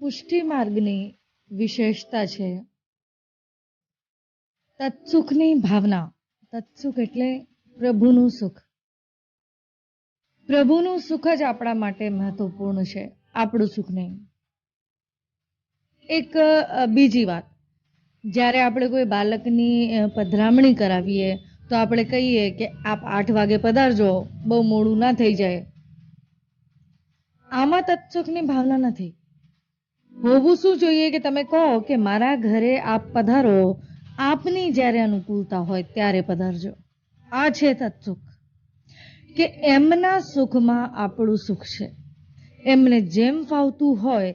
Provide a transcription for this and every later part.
પુષ્ટિ માર્ગની વિશેષતા છે. તત્સુખની ભાવના. તત્સુખ એટલે પ્રભુનું સુખ. પ્રભુનું સુખ જ આપણા માટે મહત્વપૂર્ણ છે. આપણું સુખ નહીં. એક બીજી વાત. જ્યારે આપણે કોઈ બાળકની પધરામણી કરાવીએ, તો આપણે કહીએ કે આપ આઠ વાગે પધારજો. બહુ મોડું ના થઈ જાય. આમાં તત્સુખની ભાવના નથી. હોવું શું જોઈએ કે તમે કહો કે મારા ઘરે આપ પધારો? આપની જ્યારે અનુકૂળતા હોય ત્યારે પધારજો. આ છે તત્સુખ. કે એમના સુખમાં આપણું સુખ છે. એમને જેમ ફાવતું હોય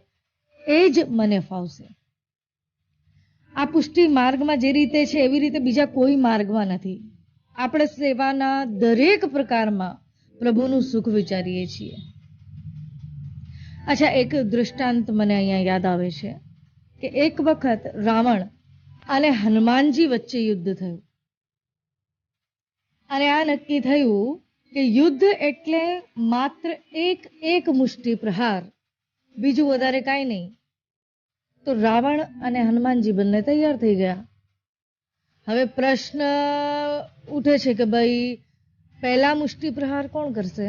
એ જ મને ફાવશે. આ પુષ્ટિ માર્ગમાં જે રીતે છે, એવી રીતે બીજા કોઈ માર્ગમાં નથી. આપણે સેવાના દરેક પ્રકારમાં પ્રભુનું સુખ વિચારીએ છીએ. અચ્છા, એક દૃષ્ટાંત મને અહીંયા યાદ આવે છે કે એક વખત રાવણ અને હનુમાનજી વચ્ચે યુદ્ધ થયું. અને આ નક્કી થયું કે યુદ્ધ એટલે માત્ર એક એક મુષ્ટિ પ્રહાર, બીજું વધારે કાંઈ નહીં. તો રાવણ અને હનુમાનજી બંને તૈયાર થઈ ગયા. હવે પ્રશ્ન ઉઠે છે કે ભાઈ, પહેલા મુષ્ટિ પ્રહાર કોણ કરશે?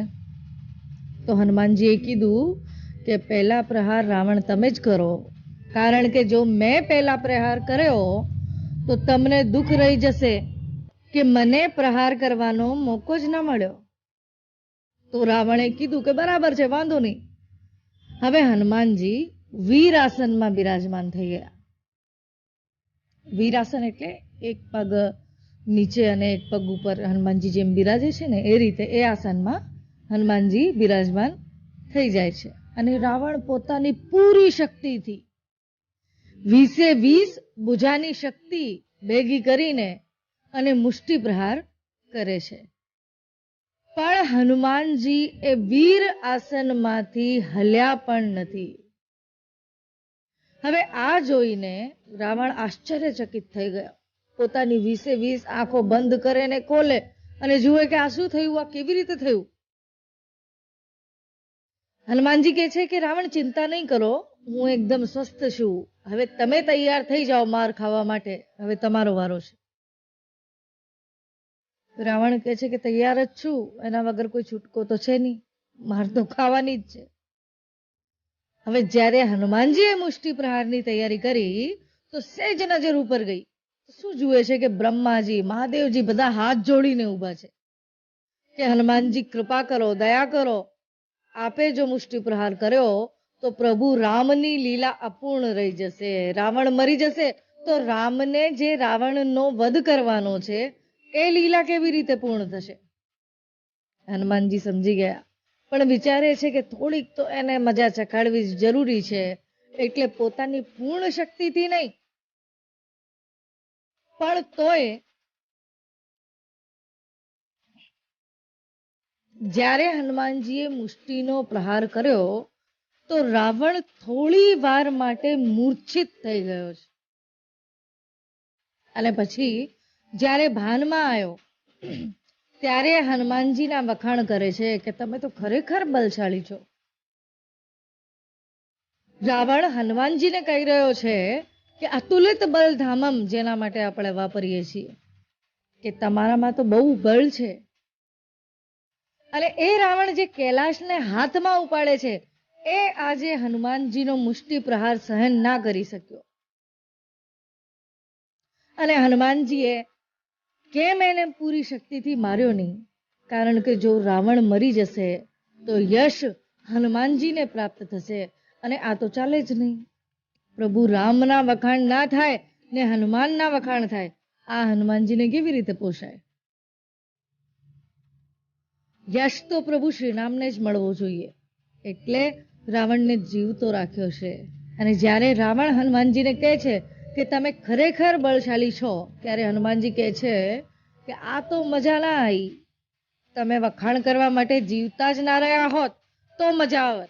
તો હનુમાનજીએ કીધું કે પહેલા પ્રહાર રાવણ તમે જ કરો. કારણ કે જો મેં પહેલા પ્રહાર કર્યો, તો તમને દુઃખ રહી જશે કે મને પ્રહાર કરવાનો મોકો જ ન મળ્યો. તો રાવણે કીધું કે બરાબર છે, વાંધો નહીં. હવે હનુમાનજી વીર આસનમાં બિરાજમાન થઈ ગયા. વીરાસન એટલે એક પગ નીચે અને એક પગ ઉપર હનુમાનજી જેમ બિરાજે છે ને, એ રીતે એ આસનમાં હનુમાનજી બિરાજમાન થઈ જાય છે. અને રાવણ પોતાની પૂરી શક્તિથી વીસે વીસ બુજાની શક્તિ ભેગી કરીને અને મુષ્ટિ પ્રહાર કરે છે. પણ હનુમાનજી એ વીર આસનમાંથી હલ્યા પણ નથી. હવે આ જોઈને રાવણ આશ્ચર્યચકિત થઈ ગયો. પોતાની વીસે વીસ આંખો બંધ કરે ને ખોલે અને જુએ કે આ શું થયું? આ કેવી રીતે થયું? હનુમાનજી કહે છે કે, રાવણ, ચિંતા નહીં કરો. હું એકદમ સ્વસ્થ છું. હવે તમે તૈયાર થઈ જાઓ માર ખાવા માટે. હવે તમારો વારો છે. રાવણ કહે છે કે, તૈયાર જ છું. એના વગર કોઈ છૂટકો તો છે નહીં. માર તો ખાવાની જ છે. હવે જ્યારે હનુમાનજીએ મુષ્ટિ પ્રહારની તૈયારી કરી, તો સેજ નજર ઉપર ગઈ. શું જુએ છે કે, બ્રહ્માજી, મહાદેવજી બધા હાથ જોડીને ઊભા છે. કે, હનુમાનજી, કૃપા કરો, દયા કરો. આપે જો મુષ્ટિ પ્રહાર કર્યો, તો પ્રભુ રામની લીલા અપૂર્ણ રહી જશે. રાવણ મરી જશે, તો રામને જે રાવણનો વધ કરવાનો છે, એ લીલા કેવી રીતે પૂર્ણ થશે? હનુમાનજી સમજી ગયા. પણ વિચારે છે કે થોડીક તો એને મજા ચખાડવી જરૂરી છે, એટલે પોતાની પૂર્ણ શક્તિથી નહીં. પણ તોય જ્યારે હનુમાનજીએ મુષ્ટિનો પ્રહાર કર્યો, તો રાવણ થોડી વાર માટે મૂર્છિત થઈ ગયો છે. અને પછી જ્યારે ભાનમાં આવ્યો, ત્યારે હનુમાનજીના વખાણ કરે છે કે તમે તો ખરેખર બલશાળી છો. રાવણ હનુમાનજીને કહી રહ્યો છે કે અતુલિત બલધામમ જેના માટે આપણે વાપરીએ છીએ, કે તમારામાં તો બહુ બળ છે. અને એ રાવણ જે કૈલાશને હાથમાં ઉપાડે છે, એ આજે હનુમાનજીનો મુષ્ટિ પ્રહાર સહન ના કરી શક્યો. અને હનુમાનજીએ કેમ એને પૂરી શક્તિથી માર્યો નહીં? કારણ કે જો રાવણ મરી જશે, તો યશ હનુમાનજીને પ્રાપ્ત થશે, અને આ તો ચાલે જ નહીં. પ્રભુ રામના વખાણ ના થાય ને હનુમાનના વખાણ થાય, આ હનુમાનજીને કેવી રીતે પોષાય? યશ તો પ્રભુ શ્રીરામને જ મળવો જોઈએ. એટલે રાવણને જીવતો રાખ્યો છે. અને જ્યારે રાવણ હનુમાનજીને કહે છે કે તમે ખરેખર બળશાળી છો, ત્યારે હનુમાનજી કહે છે કે આ તો મજા ના આવી. તમે વખાણ કરવા માટે જીવતા જ ના રહ્યા હોત, તો મજા આવત.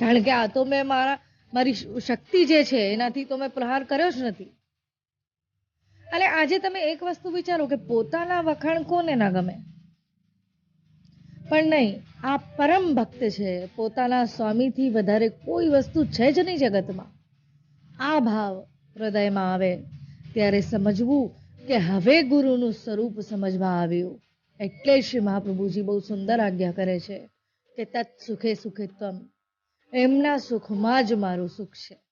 કારણ કે આ તો મેં મારા, મારી શક્તિ જે છે, એનાથી તો મેં પ્રહાર કર્યો જ નથી. અને આજે તમે એક વસ્તુ વિચારો કે પોતાના વખાણ કોને ના ગમે? પણ નહીં, આ પરમ ભક્ત છે. પોતાના સ્વામીથી વધારે કોઈ વસ્તુ છે જ નહીં જગતમાં. આ ભાવ હૃદયમાં આવે ત્યારે સમજવું કે હવે ગુરુનું સ્વરૂપ સમજમાં આવ્યું. એટલે શ્રી મહાપ્રભુજી બહુ સુંદર આજ્ઞા કરે છે કે તત સુખે સુખે ત્વમ. એમના સુખમાં જ મારું સુખ છે.